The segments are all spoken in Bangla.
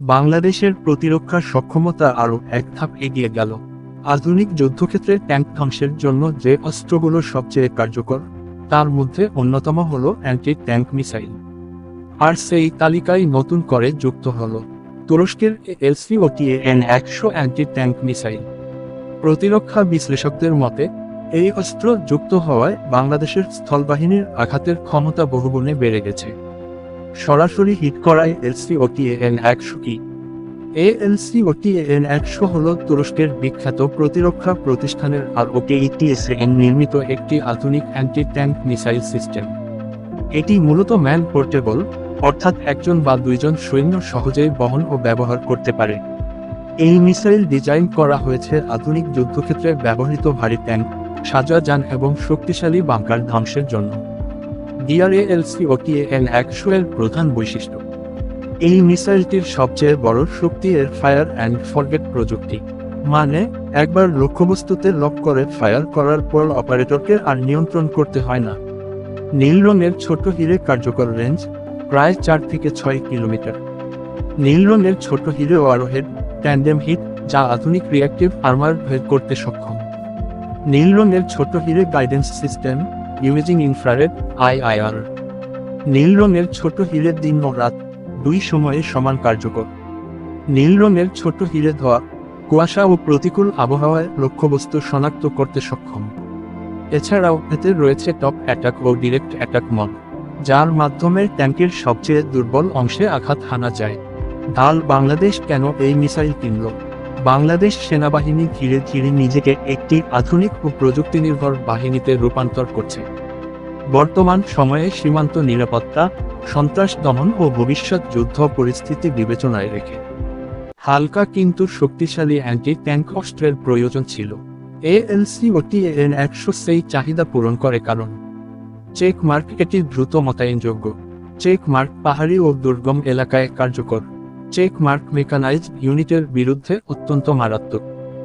বাংলাদেশের প্রতিরক্ষার সক্ষমতা আরও এক ধাপ এগিয়ে গেল। আধুনিক যুদ্ধক্ষেত্রে ট্যাঙ্ক ধ্বংসের জন্য যে অস্ত্রগুলো সবচেয়ে কার্যকর, তার মধ্যে অন্যতম হল অ্যান্টি ট্যাঙ্ক মিসাইল। আর সেই তালিকায় নতুন করে যুক্ত হল। তুরস্কের এলসি ও টিএন একশো অ্যান্টি ট্যাঙ্ক মিসাইল। প্রতিরক্ষা বিশ্লেষকদের মতে, এই অস্ত্র যুক্ত হওয়ায় বাংলাদেশের স্থলবাহিনীর আঘাতের ক্ষমতা বহুগুণে বেড়ে গেছে। সরাসরি হিট করায় এলসি ও টিএন একশো কি। এএলসি ও টিএন একশো হল তুরস্কের বিখ্যাত প্রতিরক্ষা প্রতিষ্ঠানের আর ওকেইটিএসএন নির্মিত একটি আধুনিক অ্যান্টি ট্যাঙ্ক মিসাইল সিস্টেম এটি মূলত ম্যান পোর্টেবল অর্থাৎ একজন বা দুইজন সৈন্য সহজেই বহন ও ব্যবহার করতে পারে। এই মিসাইল ডিজাইন করা হয়েছে আধুনিক যুদ্ধক্ষেত্রে ব্যবহৃত ভারী ট্যাঙ্ক সাজা যান এবং শক্তিশালী বাংকার ধ্বংসের জন্য। ডিআরএএলসি ও টিএন একশো এর প্রধান বৈশিষ্ট্য। এই মিসাইলটির সবচেয়ে বড় শক্তি এর ফায়ার অ্যান্ড ফরগেট প্রযুক্তি। মানে একবার লক্ষ্যবস্তুতে লক করে ফায়ার করার পর অপারেটরকে আর নিয়ন্ত্রণ করতে হয় না। নীল রঙের ছোট হিরে কার্যকর রেঞ্জ, প্রায় চার থেকে ছয় কিলোমিটার। নীল রঙের ছোট হিরে ওয়ারোহেড ট্যান্ডেম হিট, যা আধুনিক রিয়াক্টিভ আর্মার ভেদ করতে সক্ষম। নীল রঙের ছোট হিরে guidance system using infrared IIR নীল রঙের ছোট হিরে দিন ও রাত, দুই সময়ে সমান কার্যকর। নীল রঙের ছোট হিরে ধোয়া, কুয়াশা ও প্রতিকূল আবহাওয়ায় লক্ষ্যবস্তু শনাক্ত করতে সক্ষম। এছাড়াও এতে রয়েছে টপ অ্যাটাক ও ডিরেক্ট অ্যাটাক মড যার মাধ্যমে ট্যাঙ্কের সবচেয়ে দুর্বল অংশে আঘাত হানা যায়। ঢাল বাংলাদেশ কেন এই মিসাইল কিনল? বাংলাদেশ সেনাবাহিনী ধীরে ধীরে নিজেকে একটি আধুনিক ও প্রযুক্তি নির্ভর বাহিনীতে রূপান্তর করছে। বর্তমান সময়ে সীমান্ত নিরাপত্তা, সন্ত্রাস দমন ও ভবিষ্যৎ যুদ্ধ পরিস্থিতি বিবেচনায় রেখে। হালকা কিন্তু শক্তিশালী অ্যান্টি ট্যাঙ্ক অস্ত্রের প্রয়োজন ছিল। এএলসি ও টিএন একশো সেই চাহিদা পূরণ করে কারণ চেক মার্ক এটি দ্রুত মোতায়েনযোগ্য। চেক মার্ক পাহাড়ি ও দুর্গম এলাকায় কার্যকর। চেক মার্ক মেকানাইজড ইউনিটের বিরুদ্ধে অত্যন্ত মারাত্মক।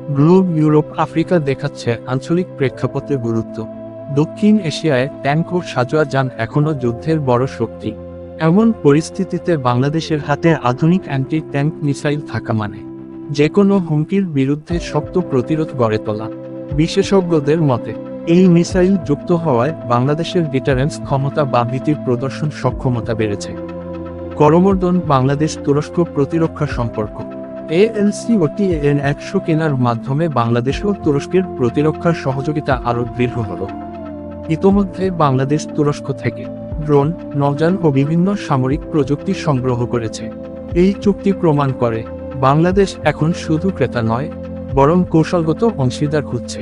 গ্লোব ইউরোপ আফ্রিকা দেখাচ্ছে আঞ্চলিক প্রেক্ষাপটে গুরুত্ব। দক্ষিণ এশিয়ায় ট্যাঙ্ক ও সাজোয়া যান এখনও যুদ্ধের বড় শক্তি। এমন পরিস্থিতিতে বাংলাদেশের হাতে আধুনিক অ্যান্টি ট্যাঙ্ক মিসাইল থাকা মানে। যে কোনো হুমকির বিরুদ্ধে শক্ত প্রতিরোধ গড়ে তোলা। বিশেষজ্ঞদের মতে, এই মিসাইল যুক্ত হওয়ায় বাংলাদেশের ডিটারেন্স ক্ষমতা বা ভীতির প্রদর্শন সক্ষমতা বেড়েছে। করমর্দন বাংলাদেশ তুরস্ক প্রতিরক্ষা সম্পর্ক। এএলসি ও টিএন একশো কেনার মাধ্যমে বাংলাদেশ ও তুরস্কের প্রতিরক্ষার সহযোগিতা আরও দৃঢ় হল। ইতোমধ্যে বাংলাদেশ তুরস্ক থেকে ড্রোন, নৌযান ও বিভিন্ন সামরিক প্রযুক্তি সংগ্রহ করেছে। এই চুক্তি প্রমাণ করে, বাংলাদেশ এখন শুধু ক্রেতা নয়, বরং কৌশলগত অংশীদার খুঁজছে।